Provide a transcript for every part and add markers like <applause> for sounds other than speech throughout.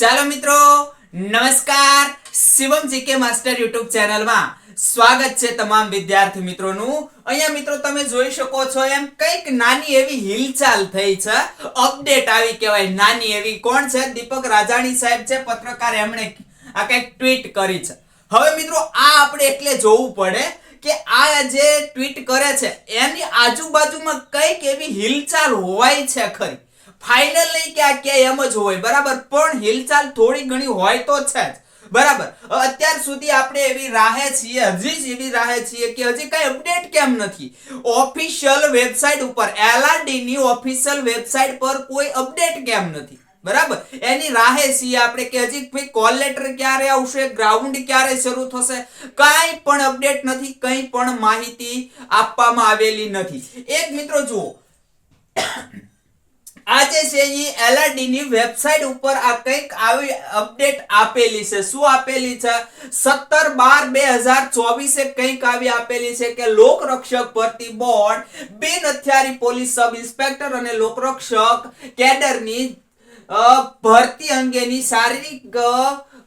ચાલો મિત્રો, નમસ્કાર. શિવમ જીકે માસ્ટર યુટ્યુબ ચેનલમાં સ્વાગત છે તમામ વિદ્યાર્થી મિત્રોનું. અહીંયા મિત્રો તમે જોઈ શકો છો એમ કંઈક નાની એવી હિલચાલ થઈ છે. અપડેટ આવી કહેવાય, નાની એવી કોણ છે? દીપક રાજાણી સાહેબ છે, પત્રકાર એમણે આ કંઈક ટ્વીટ કરી છે. હવે મિત્રો, આ આપણે એટલે જોવું પડે કે આ જે ટ્વીટ કરે છે, એની આજુબાજુમાં કંઈક એવી હિલચાલ હોવાય છે ખરી. ફાઇનલ નહીં કે આ કે એમ જ હોય, બરાબર? પણ હિલચાલ થોડી ઘણી હોય તો છે જ. બરાબર? અત્યાર સુધી આપણે એવી રાહે છીએ, હજી જ એવી રાહે છીએ કે હજી કઈ અપડેટ કેમ નથી? ઓફિશિયલ વેબસાઇટ ઉપર એલઆરડી ની ઓફિશિયલ વેબસાઇટ પર કોઈ અપડેટ કેમ નથી? બરાબર? એની રાહે છીએ આપણે કે હજી ભાઈ કોલ લેટર ક્યારે આવશે ગ્રાઉન્ડ ક્યારે શરૂ થશે? કાંઈ પણ અપડેટ નથી, કંઈ પણ માહિતી આપવામાં આવેલી નથી. એક મિત્રો જુઓ. આજે છે એ એલઆરડી ની વેબસાઇટ ઉપર આ કંઈક આવી અપડેટ આપેલી છે? શું આપેલી છે? સત્તર બાર બે હજાર ચોવીસે કંઈક આવી આપેલી છે કે લોકરક્ષક ભરતી બોર્ડ બિન હથિયારી પોલીસ સબ ઇન્સ્પેક્ટર અને લોકરક્ષક કેડરની ભરતી અંગેની શારીરિક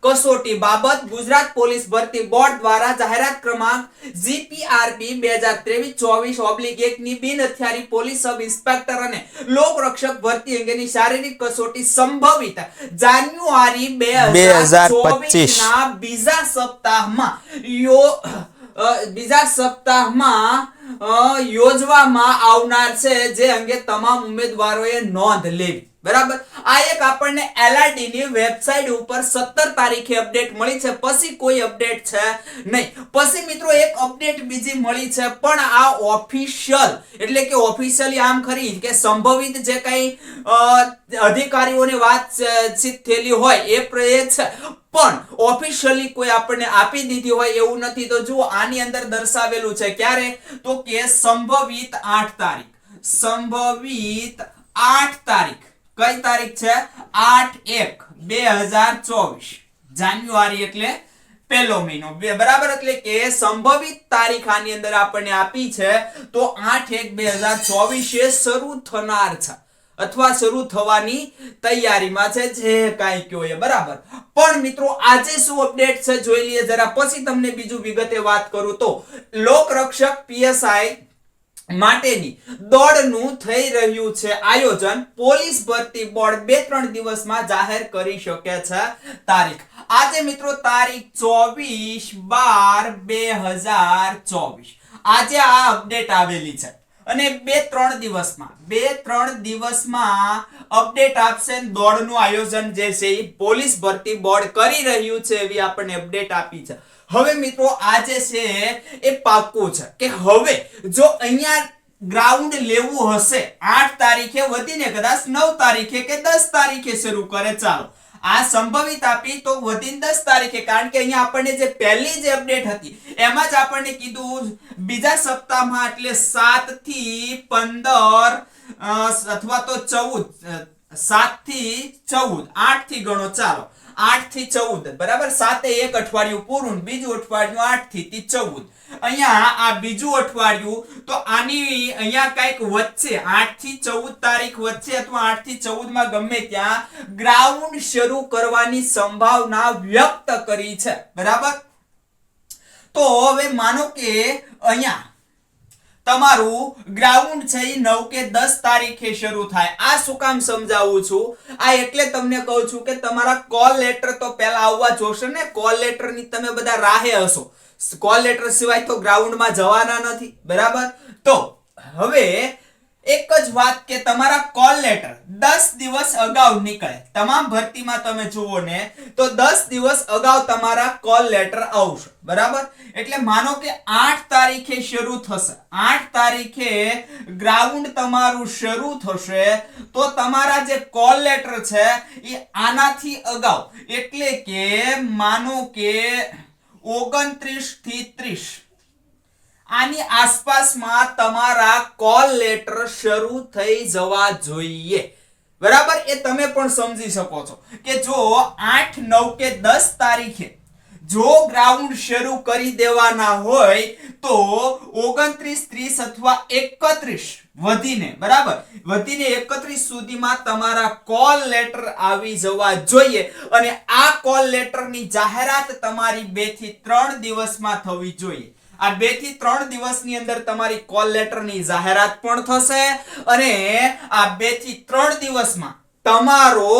કસોટી બાબત ગુજરાત પોલીસ ભરતી બોર્ડ દ્વારા જાહેરાત ક્રમાંક જીપીઆરબી બે હજાર ત્રેવીસ ચોવીસ ઓબ્લિક એક ની બિન હથિયારી પોલીસ સબ ઇન્સ્પેક્ટર અને લોકરક્ષક ભરતી અંગેની શારીરિક કસોટી સંભવિત જાન્યુઆરી બે હજાર ચોવીસ ના બીજા સપ્તાહમાં યો બીજા સપ્તાહમાં યોજવામાં આવનાર છે જે અંગે તમામ ઉમેદવારોએ નોંધ લેવી. બરાબર? આ એક આપણને એલઆરડી ની વેબસાઇટ ઉપર 17 તારીખે અપડેટ મળી છે. પછી કોઈ અપડેટ છે નહીં. પછી મિત્રો એક અપડેટ બીજી મળી છે, પણ આ ઓફિશિયલ, એટલે કે ઓફિશિયલી આમ ખરી કે સંભવિત જે કઈ અધિકારીઓની વાતચીત થયેલી હોય એ છે. પણ ઓફિશિયલી કોઈ આપણને આપી દીધી હોય એવું નથી. તો જુઓ, આની અંદર દર્શાવેલું છે ક્યારે? તો કે સંભવિત આઠ તારીખ. સંભવિત આઠ તારીખ. કઈ તારીખ છે? આઠ એક 2024 જાન્યુઆરી એટલે પહેલો મહિનો. બરાબર? એટલે કે સંભવિત તારીખ આની અંદર આપણને આપી છે. તો આઠ એક 2024 એ શરૂ થનાર છે. અથવા શરૂ થવાની તૈયારીમાં છે, જે કાંઈ કયો એ. બરાબર? પણ મિત્રો, આજે શું અપડેટ છે? જોઈ લઈએ. જરા પછી તમને બીજું વિગતે વાત કરું તો, લોકરક્ષક પીએસઆઈ માટેની દોડનું થઈ રહ્યું છે. આયોજન પોલીસ ભરતી બોર્ડ બે ત્રણ દિવસમાં જાહેર કરી શકે છે. તારીખ. આજે મિત્રો તારીખ ચોવીસ બાર બે હજાર ચોવીસ. આજે આ અપડેટ આવેલી છે. અને બે ત્રણ દિવસમાં, બે ત્રણ દિવસમાં અપડેટ આપશે દોડનું આયોજન જે છે એ પોલીસ ભરતી બોર્ડ કરી રહ્યું છે એવી આપણને અપડેટ આપી છે. હવે મિત્રો આ જે છે એ પાક્કું છે કે હવે જો અહીંયા ગ્રાઉન્ડ લેવું હશે, આઠ તારીખે વધીને કદાચ નવ તારીખે કે દસ તારીખે શરૂ કરે, ચાલો. આ સંભવિત આપી તો વધીને દસ તારીખે, કારણ કે અહીંયા આપણને જે પહેલી જે અપડેટ હતી, એમાં જ આપણને કીધું બીજા સપ્તાહમાં, એટલે સાતથી પંદર અથવા તો ચૌદ સાતથી ચૌદ, આઠથી ગણો, ચાલો. આઠથી ચૌદ. બરાબર? સાતે એક અઠવાડિયું પૂરું બીજું અઠવાડિયું આઠથી ચૌદ. અહીંયા આ બીજું અઠવાડિયું, તો આની અહીંયા કંઈક વચ્ચે આઠથી ચૌદ તારીખ વચ્ચે અથવા આઠથી ચૌદમાં ગમે ત્યાં ગ્રાઉન્ડ શરૂ કરવાની સંભાવના વ્યક્ત કરી છે. બરાબર? તો હવે માનો કે અહીંયા તમારું ગ્રાઉન્ડ છે એ નવ કે દસ તારીખે શરૂ થાય. આ શું કામ સમજાવું છું? આ એટલે તમને કહું છું કે તમારા કોલ લેટર તો પહેલા આવવા જોશે ને? કોલ લેટરની તમે બધા રાહે હશો. કોલ લેટર સિવાય તો ગ્રાઉન્ડમાં જવાના નથી. બરાબર? તો હવે એક જ વાત કે તમારા કોલ લેટર દસ દિવસ અગાઉ નીકળે. તમામ ભરતીમાં તમે જુઓ ને, તો દસ દિવસ અગાઉ તમારા કોલ લેટર આવશે. બરાબર? એટલે માનો કે આઠ તારીખે શરૂ થશે. આઠ તારીખે ગ્રાઉન્ડ તમારું શરૂ થશે, તો તમારા જે કોલ લેટર છે, એ આનાથી અગાઉ. એટલે કે માનો કે ઓગણત્રીસથી ત્રીસ. આની આસપાસમાં તમારા કોલ લેટર શરૂ થઈ જવા જોઈએ. બરાબર? એ તમે પણ સમજી શકો છો કે જો આઠ, નવ કે દસ તારીખે જો ગ્રાઉન્ડ શરૂ કરી દેવાના હોય તો ઓગણત્રીસ, ત્રીસ અથવા એકત્રીસ વધીને, બરાબર? વધીને એકત્રીસ સુધીમાં તમારા કોલ લેટર આવી જવા જોઈએ અને આ કોલ લેટરની જાહેરાત તમારી બેથી ત્રણ દિવસમાં થવી જોઈએ. આ બેથી ત્રણ દિવસની અંદર તમારી કોલ લેટરની જાહેરાત પણ થશે અને આ બેથી ત્રણ દિવસમાં તમારો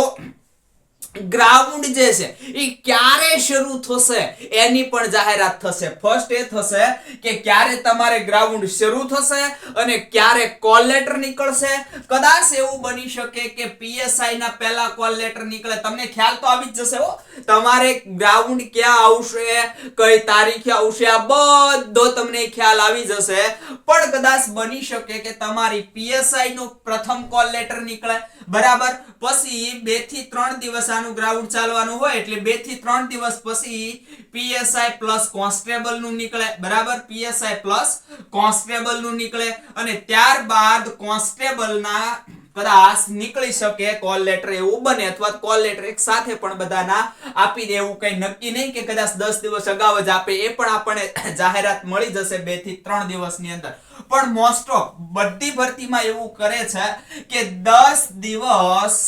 ગ્રાઉન્ડ જે છે એ ક્યારે શરૂ થશે? એની પણ જાહેરાત થશે. ફર્સ્ટ એ થશે કે ક્યારે તમારે ગ્રાઉન્ડ શરૂ થશે અને ક્યારે કોલ લેટર નીકળશે. કદાચ એવું બની શકે કે પીએસઆઈ ના પહેલા કોલ લેટર નીકળે. તમને ખ્યાલ તો આવી જ જશે હો. તમારે ગ્રાઉન્ડ ક્યાં આવશે, કઈ તારીખે આવશે, આ બધો તમને ખ્યાલ આવી જશે. પણ કદાચ બની શકે કે તમારી પીએસઆઈ નો પ્રથમ કોલ લેટર નીકળે. બરાબર? પછી બેથી ત્રણ દિવસ આનું ગ્રાઉન્ડ ચાલવાનું હોય એટલે બેથી ત્રણ દિવસ પછી પીએસઆઈ પ્લસ કોન્સ્ટેબલનું નીકળે. બરાબર? પીએસઆઈ પ્લસ કોન્સ્ટેબલનું નીકળે અને ત્યારબાદ કોન્સ્ટેબલ ના કદાચ નીકળી શકે કોલ લેટર એવું બને અથવા કોલ લેટર એક સાથે પણ બધાના આપી દે એવું કઈ નક્કી નહીં કે કદાચ દસ દિવસ અગાઉ જ આપે. એ પણ આપણને <coughs> જાહેરાત મળી જશે બેથી ત્રણ દિવસની અંદર. પણ મોસ્ટ ઓફ બધી ભરતીમાં એવું કરે છે કે દસ દિવસ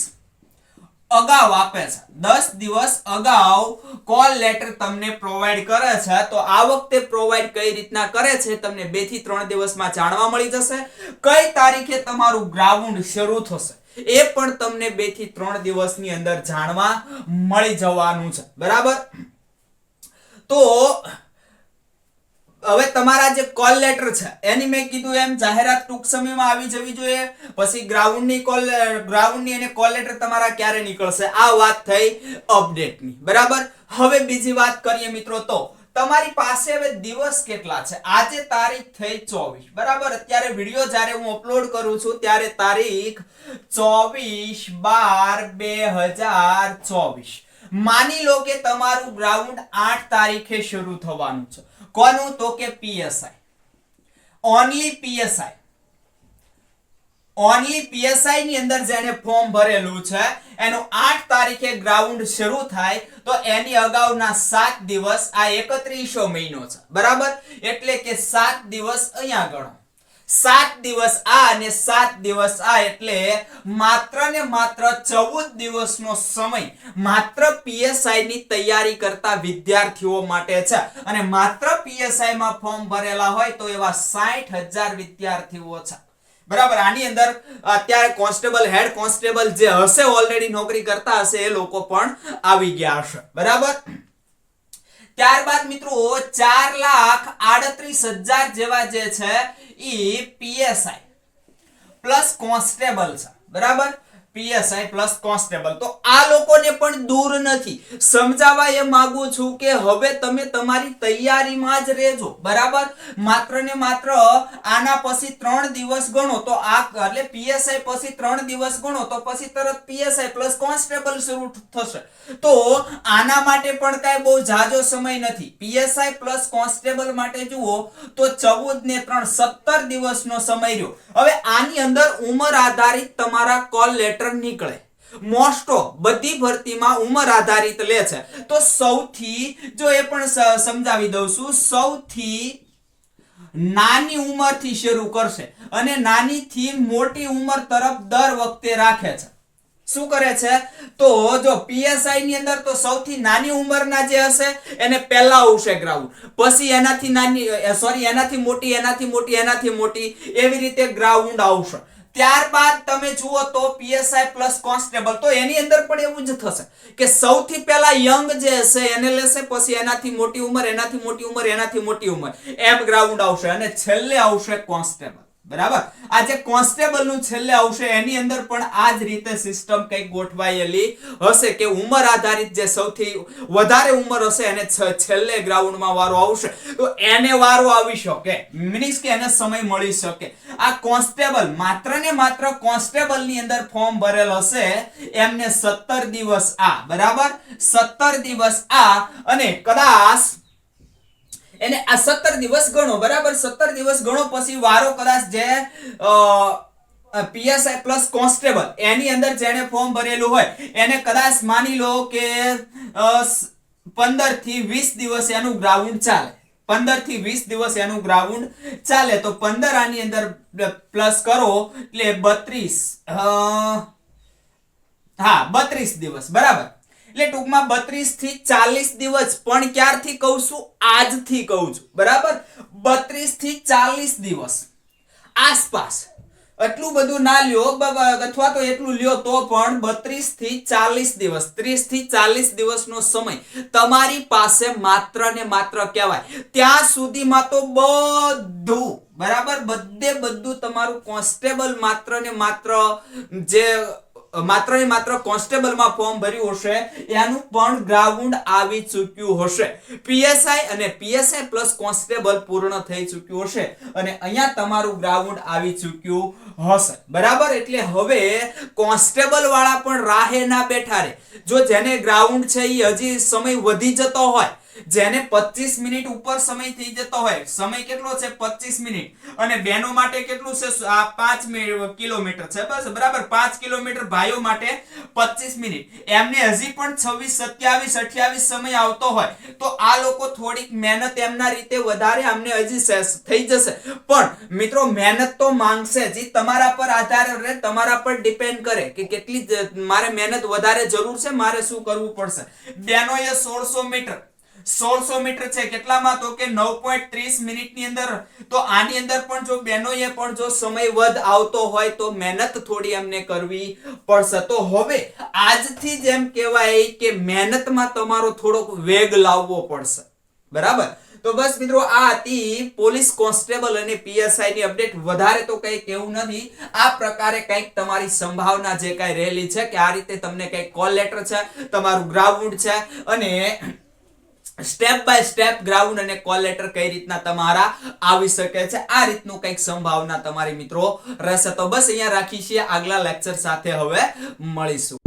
અગાઉ આપે છે. દસ દિવસ અગાઉ કોલ લેટર તમને પ્રોવાઈડ કરે છે, તો આ વખતે પ્રોવાઈડ કઈ રીતના કરે છે તમને બેથી ત્રણ દિવસમાં જાણવા મળી જશે. કઈ તારીખે તમારું ગ્રાઉન્ડ શરૂ થશે એ પણ તમને બેથી ત્રણ દિવસની અંદર જાણવા મળી જવાનું છે. બરાબર? તો હવે તમારા જે કોલ લેટર છે, એની મેં કીધું એમ, જાહેરાત ટૂંક સમયમાં આવી જવી જોઈએ. પછી ગ્રાઉન્ડની કોલ ગ્રાઉન્ડની અને કોલ લેટર તમારા ક્યારે નીકળશે, આ વાત થઈ અપડેટની બરાબર? હવે બીજી વાત કરીએ મિત્રો તો, તમારી પાસે હવે દિવસ કેટલા છે? આજે તારીખ થઈ ચોવીસ. બરાબર? અત્યારે વીડિયો જ્યારે હું અપલોડ કરું છું, ત્યારે તારીખ ચોવીસ બાર બે હજાર ચોવીસ. માની લો કે તમારું ગ્રાઉન્ડ આઠ તારીખે શરૂ થવાનું છે. કોનું? તો કે PSI only PSI only PSI ની અંદર જેને ફોર્મ ભરેલું છે, એનું આઠ તારીખે ગ્રાઉન્ડ શરૂ થાય, તો એની અગાઉના સાત દિવસ આ એકત્રીસો મહિનો છે. બરાબર? એટલે કે સાત દિવસ અહીંયા ગણો. સાત દિવસ આ અને સાત દિવસ આ એટલે માત્ર ને માત્ર ચૌદ દિવસનો સમય માત્ર પીએસઆઈ ની તૈયારી કરતા વિદ્યાર્થીઓ માટે છે. અને માત્ર પીએસઆઈ માં ફોર્મ ભરેલા હોય તો એવા સાઠ હજાર વિદ્યાર્થીઓ છે. બરાબર? આની અંદર અત્યારે કોન્સ્ટેબલ હેડ કોન્સ્ટેબલ જે હશે ઓલરેડી નોકરી કરતા હશે, એ લોકો પણ આવી ગયા હશે. બરાબર? ત્યારબાદ મિત્રો ચાર લાખ આડત્રીસ હજાર જેવા જે છે ઈ પીએસઆઈ પ્લસ કોન્સ્ટેબલ છે. બરાબર? પીએસઆઈ પ્લસ કોન્સ્ટેબલ તો આ લોકોને પણ દૂર નથી. સમજાવવા એ માંગુ છું કે હવે તમે તમારી તૈયારીમાં જ રહેજો. બરાબર? માત્ર ને માત્ર આના પછી ત્રણ દિવસ ગણો. તો આ એટલે પીએસઆઈ પછી ત્રણ દિવસ ગણો, તો પછી તરત પીએસઆઈ પ્લસ કોન્સ્ટેબલ શરૂ થશે. તો આના માટે પણ કાંઈ બહુ જાજો સમય નથી. પીએસઆઈ પ્લસ કોન્સ્ટેબલ માટે જુઓ, તો ચૌદ ને ત્રણ સત્તર દિવસનો સમય રહ્યો. હવે આની અંદર ઉંમર આધારિત તમારા કોલ લેટર નીકળે. મોસ્ટ બધી ભરતીમાં ઉંમર આધારિત લે છે. તો સૌથી, જો એ પણ સમજાવી દઉં છું, સૌથી નાની ઉંમરથી શરૂ કરશે અને નાનીથી મોટી ઉંમર તરફ દર વખતે રાખે છે. શું કરે છે? તો જો પીએસઆઈ ની અંદર તો સૌથી નાની ઉંમરના જે હશે, એને પહેલા આવશે ગ્રાઉન્ડ પછી એનાથી નાની સોરી એનાથી મોટી એનાથી મોટી એનાથી મોટી એવી રીતે ગ્રાઉન્ડ આવશે. ત્યારબાદ તમે જુઓ તો પીએસઆઈ પ્લસ કોન્સ્ટેબલ તો એની અંદર પણ એવું જ થશે કે સૌથી પહેલા યંગ જે હશે, એને લેશે, પછી એનાથી મોટી ઉંમર, એનાથી મોટી ઉંમર, એનાથી મોટી ઉંમર. એમ ગ્રાઉન્ડ આવશે અને છેલ્લે આવશે કોન્સ્ટેબલ બરાબર? આ જે કોન્સ્ટેબલનું છેલ્લે આવશે, એની અંદર પણ આ જ રીતે સિસ્ટમ કંઈક ગોઠવાયેલી હશે કે ઉંમર આધારિત જે સૌથી વધારે ઉંમર હશે, એને છેલ્લે ગ્રાઉન્ડમાં વારો આવશે. તો એને વારો આવી શકે. મીન્સ કે એને સમય મળી શકે. આ કોન્સ્ટેબલ માત્ર ને માત્ર કોન્સ્ટેબલની અંદર ફોર્મ ભરેલ હશે, એમને સત્તર દિવસ આ, બરાબર? સત્તર દિવસ આ, અને કદાચ એને આ સત્તર દિવસ ગણો, બરાબર? સત્તર દિવસ ગણો પછી વારો કદાચ જે પીએસઆઈ પ્લસ કોન્સ્ટેબલ, એની અંદર જેણે ફોર્મ ભરેલું હોય, એને કદાચ માની લો કે પંદરથી વીસ દિવસ એનું ગ્રાઉન્ડ ચાલે. પંદરથી વીસ દિવસ એનું ગ્રાઉન્ડ ચાલે. તો પંદર આની અંદર પ્લસ કરો, એટલે બત્રીસ હા, બત્રીસ દિવસ, બરાબર? એટલે ટૂંકમાં બત્રીસથી ચાલીસ દિવસ. પણ ક્યારથી કહું છું? આજથી કહું છું. બરાબર? બત્રીસથી ચાલીસ દિવસ. આસપાસ. એટલું બધું ના લ્યો. અથવા તો એટલું લ્યો તો પણ બત્રીસથી ચાલીસ દિવસ. ત્રીસથી ચાલીસ દિવસનો સમય તમારી પાસે માત્ર ને માત્ર કહેવાય. ત્યાં સુધીમાં તો બધું. બરાબર? બધે બધું તમારું કોન્સ્ટેબલ માત્ર ને માત્ર જે માત્ર ને માત્ર કોન્સ્ટેબલમાં ફોર્મ ભર્યું હશે, એનું પણ ગ્રાઉન્ડ આવી ચૂક્યું હશે. પીએસઆઈ અને પીએસઆઈ પ્લસ કોન્સ્ટેબલ પૂર્ણ થઈ ચૂક્યું હશે અને અહીંયા તમારું ગ્રાઉન્ડ આવી ચૂક્યું હશે. બરાબર? એટલે હવે કોન્સ્ટેબલ વાળા પણ રાહે ના બેઠા રે. જો જેને ગ્રાઉન્ડ છે એ હજી સમય વધી જતો હોય જેને 25 મિનિટ ઉપર સમય થઈ જતો હોય. સમય કેટલો છે? 25 મિનિટ. અને બેનો માટે કેટલું છે? આ 5 કિલોમીટર છે. બસ, બરાબર. 5 કિલોમીટર ભાઈઓ માટે 25 મિનિટ. એમને હજી પણ 26 27 28 સમય આવતો હોય. તો આ લોકો થોડીક મહેનત એમના રીતે વધારે અમને હજી થઈ જશે. પણ, મિત્રો, મહેનત તો માંગશે જ. તમારા પર આધાર રહે, તમારા પર ડિપેન્ડ કરે કે કેટલી મારે મહેનત વધારે જરૂર છે, મારે શું કરવું પડશે? બહેનોએ 1600 મીટર સોળસો મીટર છે. કેટલામાં? તો કે નવ પોઈન્ટ ત્રીસ મિનિટની અંદર. તો આની અંદર પણ જો બહેનોએ પણ જો સમય વધ આવતો હોય તો મહેનત થોડી એમને કરવી પડશે. તો હવે આજથી જેમ કહેવાય કે મહેનતમાં તમારો થોડોક વેગ લાવવો પડશે. બરાબર? તો બસ મિત્રો, આ હતી પોલીસ કોન્સ્ટેબલ અને પીએસઆઈ ની અપડેટ. વધારે તો કંઈ કેવું નથી. આ પ્રકારે કંઈક તમારી સંભાવના જે કાંઈ રહેલી છે કે આ રીતે તમને કંઈક કોલ લેટર છે, તમારું ગ્રાઉન્ડ છે અને સ્ટેપ બાય સ્ટેપ ગ્રાઉન્ડ અને કોલ લેટર કઈ રીતના તમારા આવી શકે છે? આ રીતનું કંઈક સંભાવના તમારી મિત્રો રહેશે. તો બસ અહીંયા રાખી છીએ. આગલા લેક્ચર સાથે હવે મળીશું.